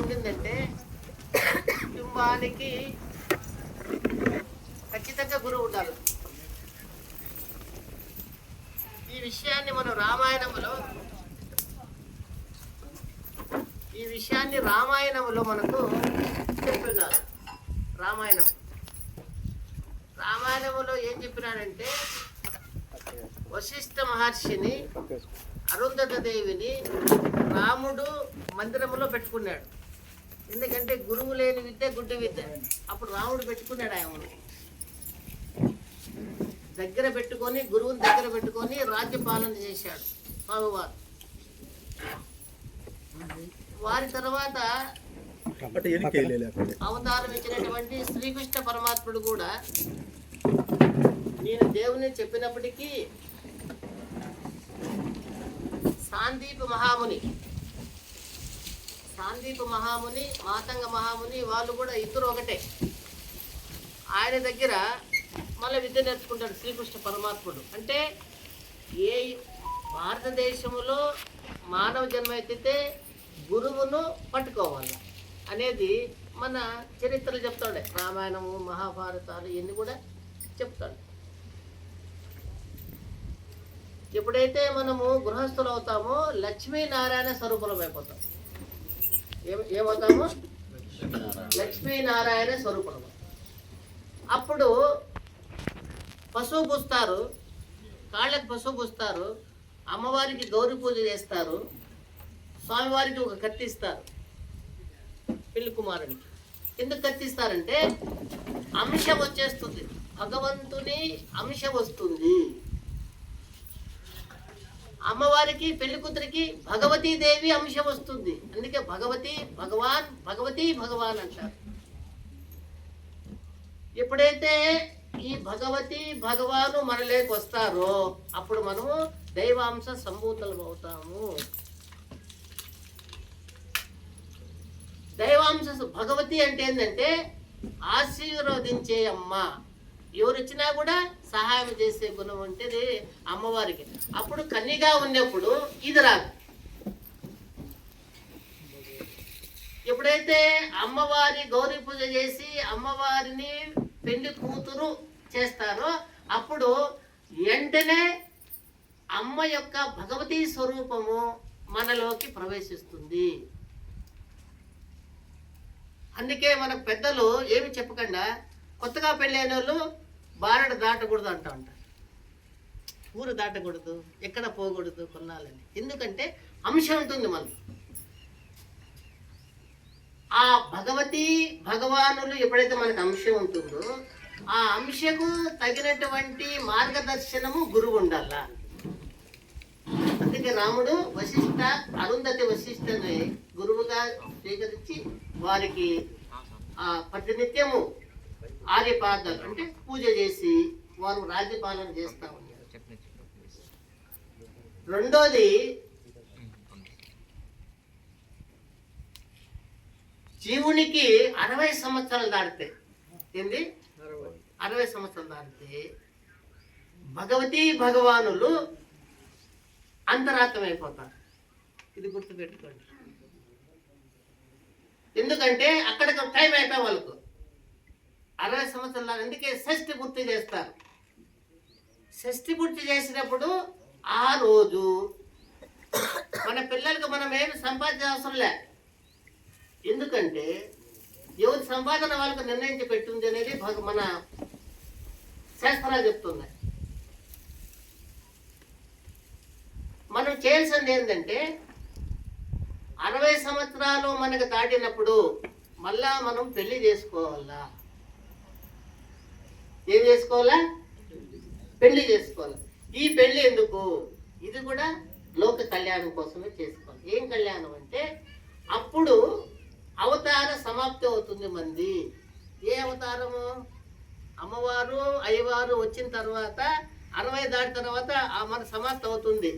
ఉండిందంటే కుటుంబానికి ఖచ్చితంగా గురువు ఉండాలి. ఈ విషయాన్ని మనం రామాయణంలో ఈ విషయాన్ని రామాయణంలో మనకు చెప్తున్నారు రామాయణం. రామాయణంలో ఏం చెప్పినాడంటే వశిష్ఠ మహర్షిని అరుంధత దేవిని రాముడు మందిరంలో పెట్టుకున్నాడు. ఎందుకంటే గురువు లేని విద్య గుడ్డి విద్య. అప్పుడు రాముడు పెట్టుకున్నాడు ఆయనను దగ్గర పెట్టుకొని గురువుని దగ్గర పెట్టుకొని రాజ్యపాలన చేశాడు స్వామివారు వారి తర్వాత అవతారం ఇచ్చినటువంటి శ్రీకృష్ణ పరమాత్ముడు కూడా నేను దేవుని చెప్పినప్పటికీ సాందీప మహాముని సాందీప మహాముని మాతంగ మహాముని వాళ్ళు కూడా ఇద్దరు ఒకటే. ఆయన దగ్గర మళ్ళీ విద్య నేర్చుకుంటాడు శ్రీకృష్ణ పరమాత్ముడు. అంటే ఏ భారతదేశంలో మానవ జన్మ ఎత్తితే గురువును పట్టుకోవాలి అనేది మన చరిత్రలు చెప్తాడే. రామాయణము మహాభారతాలు ఇవన్నీ కూడా చెప్తాడు. ఎప్పుడైతే మనము గృహస్థులు అవుతామో లక్ష్మీనారాయణ స్వరూపులం అయిపోతాం. ఏమవుతాము? లక్ష్మీనారాయణ స్వరూపం. అప్పుడు పశువు పూస్తారు కాళ్ళకి పశువు పూస్తారు అమ్మవారికి గౌరీ పూజ చేస్తారు స్వామివారికి ఒక కత్తి ఇస్తారు పెళ్ళి కుమారునికి ఎందుకు కత్తిస్తారంటే అంశం వచ్చేస్తుంది. భగవంతుని అంశం వస్తుంది. అమ్మవారికి పెళ్ళి కూతురికి భగవతీదేవి అంశం వస్తుంది. అందుకే భగవతి భగవాన్ భగవతి భగవాన్ అంటారు. ఎప్పుడైతే ఈ భగవతి భగవాను మనలోకి వస్తారో అప్పుడు మనము దైవాంశ సంభూతలు అవుతాము. దైవాంశ భగవతి అంటే ఏంటంటే ఆశీర్వదించే అమ్మ ఎవరు వచ్చినా కూడా సహాయం చేసే గుణం అంటే అమ్మవారికి. అప్పుడు కన్నిగా ఉన్నప్పుడు ఇది రాదు. ఎప్పుడైతే అమ్మవారి గౌరీ పూజ చేసి అమ్మవారిని పెళ్ళి కూతురు చేస్తారో అప్పుడు వెంటనే అమ్మ యొక్క భగవతీ స్వరూపము మనలోకి ప్రవేశిస్తుంది. అందుకే మన పెద్దలు ఏమి చెప్పకుండా కొత్తగా పెళ్ళైన వాళ్ళు బారడు దాటకూడదు అంటూ ఉంటారు ఊరు దాటకూడదు ఎక్కడ పోకూడదు కొన్నాలని ఎందుకంటే అంశం ఉంటుంది మనకు. ఆ భగవతి భగవానులు ఎప్పుడైతే మనకు అంశం ఉంటుందో ఆ అంశకు తగినటువంటి మార్గదర్శనము గురువు ఉండాల? అందుకే రాముడు వశిష్ట అరుంధతి వశిష్ఠని గురువుగా స్వీకరించి వారికి ఆ ప్రతినిత్యము ఆర్యపాదాలు అంటే పూజ చేసి వారు రాజ్యపాలన చేస్తా ఉన్నారు. రెండోది జీవునికి అరవై సంవత్సరాలు దాటితే ఏంది? అరవై సంవత్సరాలు దాటితే భగవతి భగవానులు అంతరాత్మైపోతారు ఇది గుర్తుపెట్టుకోండి. ఎందుకంటే అక్కడ టైం అయిపోయి వాళ్ళకు. అరవై సంవత్సరాలు అందుకే షష్ఠి పూర్తి చేస్తారు. షష్ఠి పూర్తి చేసినప్పుడు ఆ రోజు మన పిల్లలకు మనం ఏమి సంపాదించే అవసరం లే. ఎందుకంటే ఎవరి సంపాదన వాళ్ళకు నిర్ణయించి పెట్టింది అనేది మన శాస్త్రాలు చెప్తున్నాయి. మనం చేయాల్సింది ఏంటంటే అరవై సంవత్సరాలు మనకు దాటినప్పుడు మళ్ళా మనం పెళ్ళి చేసుకోవాలా? ఏం చేసుకోవాలా? పెళ్ళి చేసుకోవాలి. ఈ పెళ్ళి ఎందుకు? ఇది కూడా లోక కళ్యాణం కోసమే చేసుకోవాలి. ఏం కళ్యాణం అంటే అప్పుడు అవతార సమాప్తి అవుతుంది మంది. ఏ అవతారము? అమ్మవారు అయ్యవారు వచ్చిన తర్వాత అరవై దాటిన తర్వాత ఆ మన సమాప్తి అవుతుంది.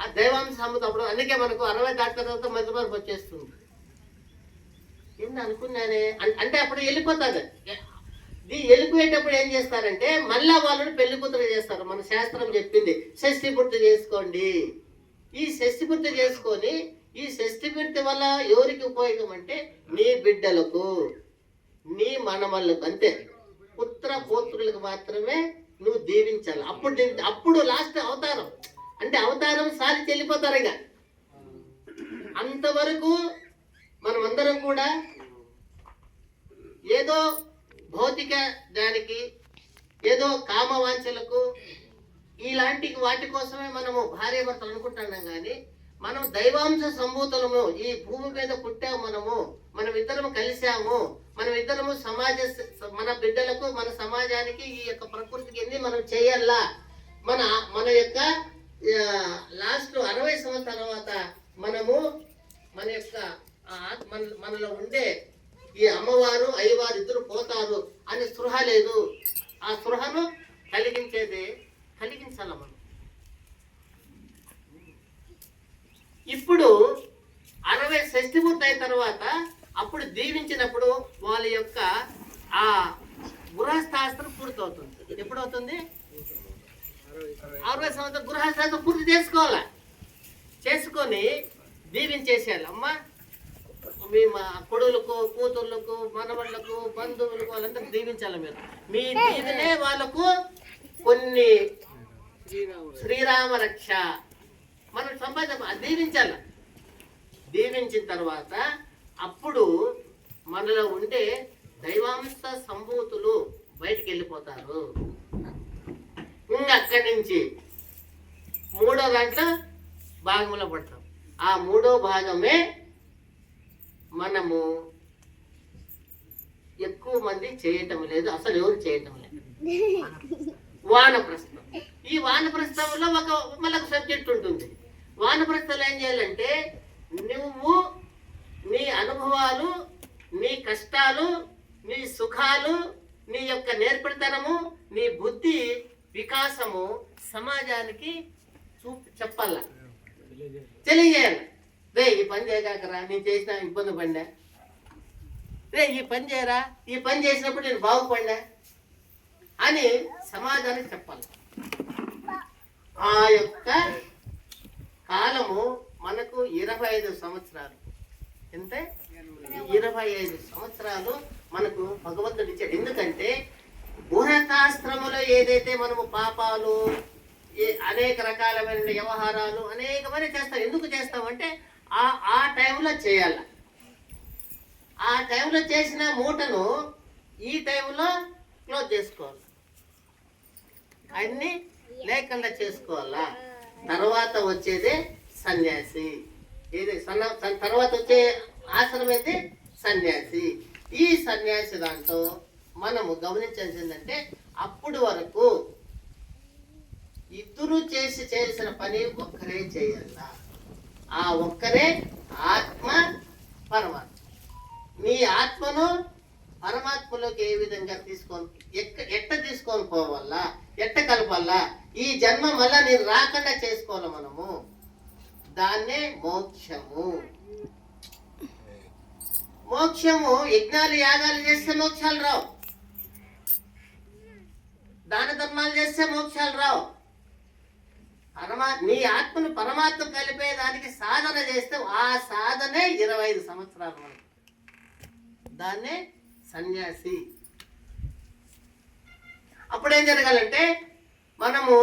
ఆ దైవాంశ సమ్మతం అప్పుడు అందుకే మనకు అరవై దాటిన తర్వాత మధ్య వరకు వచ్చేస్తుంది. ఏంది అనుకున్నానే? అంటే అప్పుడు వెళ్ళిపోతుంది వెళ్ళిపోయేటప్పుడు ఏం చేస్తారంటే మళ్ళా వాళ్ళని పెళ్ళి కూతురు చేస్తారు. మన శాస్త్రం చెప్పింది షష్ఠి పూర్తి చేసుకోండి. ఈ షష్ఠి పూర్తి చేసుకొని ఈ షష్ఠి పూర్తి వల్ల ఎవరికి ఉపయోగం అంటే నీ బిడ్డలకు నీ మనమళ్ళకు అంతే. పుత్ర పోత్రులకు మాత్రమే నువ్వు దీవించాలి. అప్పుడు అప్పుడు లాస్ట్ అవతారం. అంటే అవతారం సారి చెల్లిపోతారు ఇక. అంతవరకు మనం అందరం కూడా ఏదో భౌతిక దానికి ఏదో కామవాంఛలకు ఇలాంటి వాటి కోసమే మనము భార్య భర్తలు అనుకుంటున్నాం కానీ మనం దైవాంశ సంభూతులము ఈ భూమి మీద పుట్టాము మనము మనం ఇద్దరము కలిసాము మనం ఇద్దరము సమాజ మన బిడ్డలకు మన సమాజానికి ఈ యొక్క ప్రకృతికి ఎన్ని మనం చేయాలా మన మన యొక్క లాస్ట్ అరవై సంవత్సరాల తర్వాత మనము మన యొక్క మన మనలో ఉండే ఈ అమ్మవారు అయ్యవారు ఇద్దరు పోతారు అనే స్పృహ లేదు. ఆ స్పృహను కలిగించేది కలిగించాల మనం ఇప్పుడు అరవై షష్ఠి పూర్తయిన తర్వాత అప్పుడు దీవించినప్పుడు వాళ్ళ యొక్క ఆ గృహస్థాస్త్రం పూర్తవుతుంది. ఎప్పుడవుతుంది? అరవై సంవత్సరం గృహస్థాస్త్రం పూర్తి చేసుకోవాలా? చేసుకొని దీవించేసేయాలి. అమ్మా మీ మా కొడులకు కూతుర్లకు మనవళ్ళకు బంధువులకు వాళ్ళందరూ దీవించాలి మీరు. మీ దీవెనే వాళ్ళకు కొన్ని శ్రీరామ రక్ష. మనం సంపాదన దీవించాల. దీవించిన తర్వాత అప్పుడు మనలో ఉండే దైవాంశ సంభూతులు బయటికి వెళ్ళిపోతారు. ఇంకా అక్కడి నుంచి మూడో దాంట్లో భాగంలో పడతాం. ఆ మూడో భాగమే మనము ఎక్కువ మంది చేయటం లేదు అసలు ఎవరు చేయటం లేదు. వాన ప్రశ్న ఈ వాన వానప్రస్థంలో ఒక మళ్ళీ ఒక సబ్జెక్ట్ ఉంటుంది. వానప్రస్థంలో ఏం చేయాలంటే నువ్వు నీ అనుభవాలు నీ కష్టాలు నీ సుఖాలు నీ యొక్క నేర్పడితనము నీ బుద్ధి వికాసము సమాజానికి చూ చెప్పాల? తెలియజేయాలి. రే ఈ పని చేయగాకరా నేను చేసిన ఇబ్బంది పడినా? రే ఈ పని చేయరా? ఈ పని చేసినప్పుడు నేను బాగుపడినా? అని సమాజానికి చెప్పాలి. ఆ యొక్క కాలము మనకు ఇరవై ఐదు సంవత్సరాలు. ఎంత? ఇరవై ఐదు సంవత్సరాలు మనకు భగవంతుడు ఇచ్చాడు. ఎందుకంటే గృహకాస్త్రములో ఏదైతే మనము పాపాలు అనేక రకాలమైన వ్యవహారాలు అనేకమైన చేస్తాం. ఎందుకు చేస్తామంటే ఆ ఆ టైంలో చేయాల. ఆ టైంలో చేసిన మూటను ఈ టైంలో క్లోజ్ చేసుకోవాలి. అన్ని లేకుండా చేసుకోవాలా. తర్వాత వచ్చేదే సన్యాసి. ఏది? సన్న తర్వాత వచ్చే ఆసనం అయితే సన్యాసి. ఈ సన్యాసి దాంట్లో మనము గమనించాల్సిందంటే అప్పుడు వరకు ఇద్దరు చేసి చేసిన పని ఒక్కరే చేయాలా. ఆ ఒక్కరే ఆత్మ పరమాత్మ. మీ ఆత్మను పరమాత్మలోకి ఏ విధంగా తీసుకొని ఎక్క ఎట్ట తీసుకొని పోవాలా ఎట్ట కలపాలా ఈ జన్మ మళ్ళా నేను రాకుండా చేసుకోవాలి మనము? దాన్నే మోక్షము. మోక్షము యజ్ఞాలు యాగాలు చేస్తే మోక్షాలు రావు. దాన ధర్మాలు చేస్తే మోక్షాలు రావు. పరమా నీ ఆత్మను పరమాత్మ కలిపే దానికి సాధన చేస్తే ఆ సాధనే ఇరవై ఐదు సంవత్సరాలు మనకు. దాన్నే సన్యాసి. అప్పుడేం జరగాలంటే మనము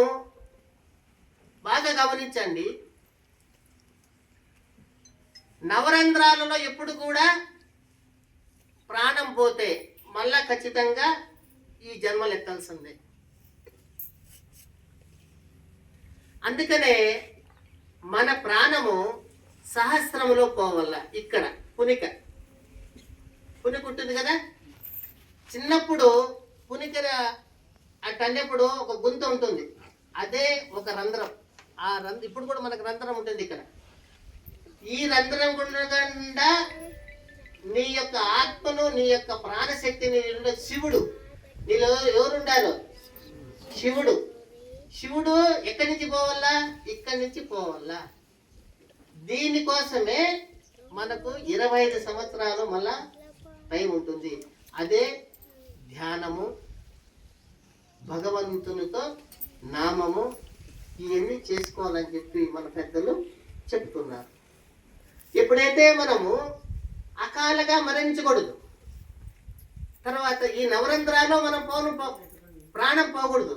బాగా గమనించండి నవరంధ్రాలలో ఎప్పుడు కూడా ప్రాణం పోతే మళ్ళా ఖచ్చితంగా ఈ జన్మలు ఎత్తాల్సిందే అందుకనే మన ప్రాణము సహస్రములో పోవల్ల ఇక్కడ పునిక. పునిక ఉంటుంది కదా? చిన్నప్పుడు పునికర అట్టన్నప్పుడు ఒక గుంత ఉంటుంది. అదే ఒక రంధ్రం. ఆ రంధ్ర ఇప్పుడు కూడా మనకు రంధ్రం ఉంటుంది ఇక్కడ. ఈ రంధ్రం గుండా నీ యొక్క ఆత్మను నీ యొక్క ప్రాణశక్తిని శివుడు. నీలో ఎవరుండారు? శివుడు. శివుడు ఎక్కడి నుంచి పోవాలా? ఇక్కడి నుంచి పోవాలా? దీనికోసమే మనకు ఇరవై ఐదు సంవత్సరాలు మళ్ళా టైం ఉంటుంది. అదే ధ్యానము భగవంతునితో నామము ఇవన్నీ చేసుకోవాలని చెప్పి మన పెద్దలు చెప్తున్నారు. ఎప్పుడైతే మనము అకాలగా మరణించకూడదు తర్వాత ఈ నవరంధ్రాల్లో మనం పోను ప్రాణం పోకూడదు.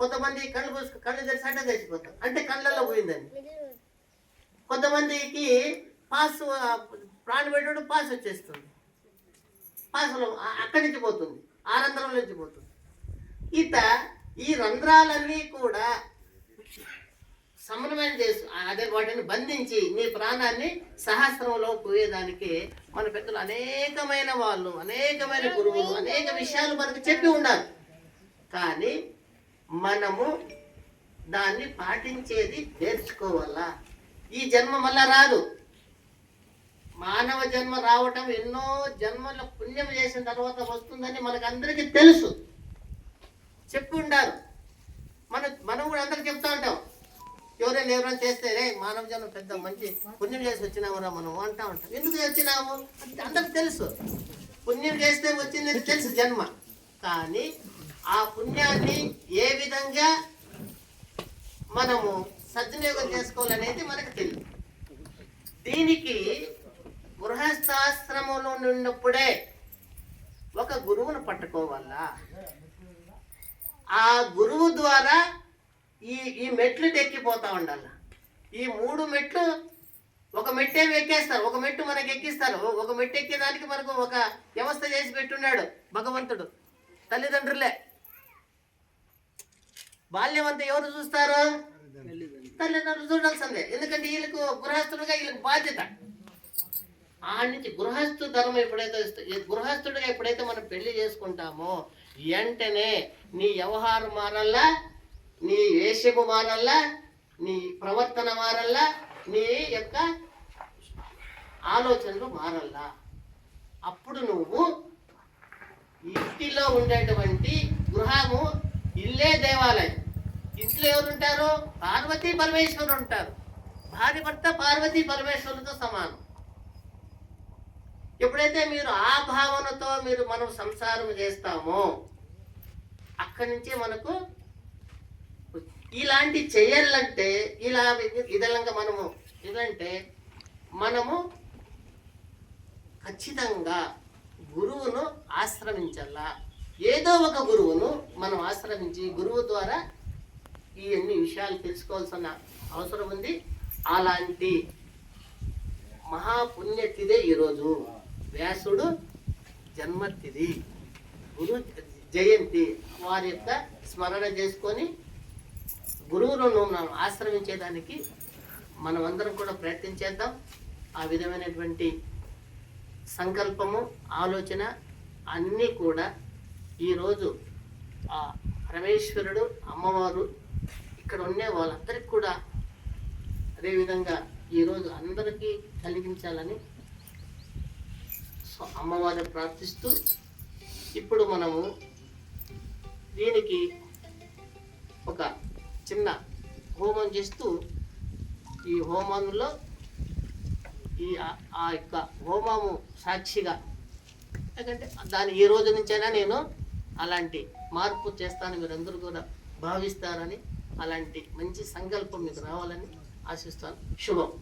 కొంతమంది కళ్ళు మూసుకు కళ్ళు తెరిచి అడ్డ తెచ్చిపోతారు అంటే కళ్ళల్లో పోయిందని కొంతమందికి పాస్ ఆ, ప్రాణం పెట్టడం పాస్ వచ్చేస్తుంది. పాసులో అక్కడి నుంచి పోతుంది. ఆ రంధ్రం నుంచి పోతుంది. ఇత ఈ రంధ్రాలన్నీ కూడా సమన్వయం చేసు అదే వాటిని బంధించి నీ ప్రాణాన్ని సహస్రంలో పోయేదానికి మన పెద్దలు అనేకమైన వాళ్ళు అనేకమైన గురువులు అనేక విషయాలు మనకు చెప్పి ఉండాలి. కానీ మనము దాన్ని పాటించేది నేర్చుకోవాలా? ఈ జన్మ మళ్ళా రాదు. మానవ జన్మ రావటం ఎన్నో జన్మల పుణ్యం చేసిన తర్వాత వస్తుందని మనకు అందరికీ తెలుసు. చెప్పి ఉండారు మన మనం కూడా అందరికి చెప్తా ఉంటాం. ఎవరైనా ఎవరైనా చేస్తే రే మానవ జన్మ పెద్ద మంచి పుణ్యం చేసి వచ్చినామురా మనం అంటా ఉంటాం. ఎందుకు వచ్చినాము అంటే అందరికి తెలుసు. పుణ్యం చేస్తే వచ్చిందని తెలుసు జన్మ. కానీ ఆ పుణ్యాన్ని ఏ విధంగా మనము సద్వినియోగం చేసుకోవాలనేది మనకు తెలియదు. దీనికి గృహస్థాశ్రమంలో ఉన్నప్పుడే ఒక గురువును పట్టుకోవాలా? ఆ గురువు ద్వారా ఈ ఈ మెట్లు ఎక్కిపోతూ ఉండాల? ఈ మూడు మెట్లు ఒక మెట్టే ఎక్కేస్తారు. ఒక మెట్టు మనకి ఎక్కిస్తారు. ఒక మెట్టు ఎక్కేదానికి మనకు ఒక వ్యవస్థ చేసి పెట్టున్నాడు భగవంతుడు. తల్లిదండ్రులే. బాల్యం అంతా ఎవరు చూస్తారు? తల్లిదండ్రులు చూడాల్సిందే. ఎందుకంటే వీళ్ళకు గృహస్థులుగా వీళ్ళకి బాధ్యత. ఆ నుంచి గృహస్థు ధర్మం ఎప్పుడైతే గృహస్థుడిగా ఎప్పుడైతే మనం పెళ్ళి చేసుకుంటామో వెంటనే నీ వ్యవహారం మారల్లా నీ వేషము మారల్లా నీ ప్రవర్తన మారల్లా నీ యొక్క ఆలోచనలు మారల్లా. అప్పుడు నువ్వు ఇంటిలో ఉండేటువంటి గృహము ఇల్లే దేవాలయం. ఇంట్లో ఎవరుంటారు పార్వతీ పరమేశ్వరుడు ఉంటారు. భార్య భర్త పార్వతీ పరమేశ్వరులతో సమానం. ఎప్పుడైతే మీరు ఆ భావనతో మీరు మనం సంసారం చేస్తామో అక్కడి నుంచే మనకు ఇలాంటి చేయాలంటే ఇలా ఇదలంగా మనము ఇదంటే మనము ఖచ్చితంగా గురువును ఆశ్రమించాలా ఏదో ఒక గురువును మనం ఆశ్రమించి గురువు ద్వారా ఈ అన్ని విషయాలు తెలుసుకోవాల్సిన అవసరం ఉంది. అలాంటి మహాపుణ్యతిదే ఈరోజు. వ్యాసుడు జన్మతిథి. గురు జయంతి. వారి యొక్క స్మరణ చేసుకొని గురువులను మనం ఆశ్రమించేదానికి మనమందరం కూడా ప్రయత్నించేద్దాం ఆ విధమైనటువంటి సంకల్పము ఆలోచన అన్నీ కూడా ఈరోజు ఆ పరమేశ్వరుడు అమ్మవారు ఇక్కడ ఉండే వాళ్ళందరికీ కూడా అదేవిధంగా ఈరోజు అందరికీ కలిగించాలని అమ్మవారిని ప్రార్థిస్తూ ఇప్పుడు మనము దీనికి ఒక చిన్న హోమం చేస్తూ ఈ హోమంలో ఈ ఆ- ఆ యొక్క హోమము సాక్షిగా ఎందుకంటే దాని ఈ రోజు నుంచైనా నేను అలాంటి మార్పు చేస్తాను మీరందరూ కూడా భావిస్తారని అలాంటి మంచి సంకల్పం మీకు రావాలని ఆశిస్తాను. శుభం.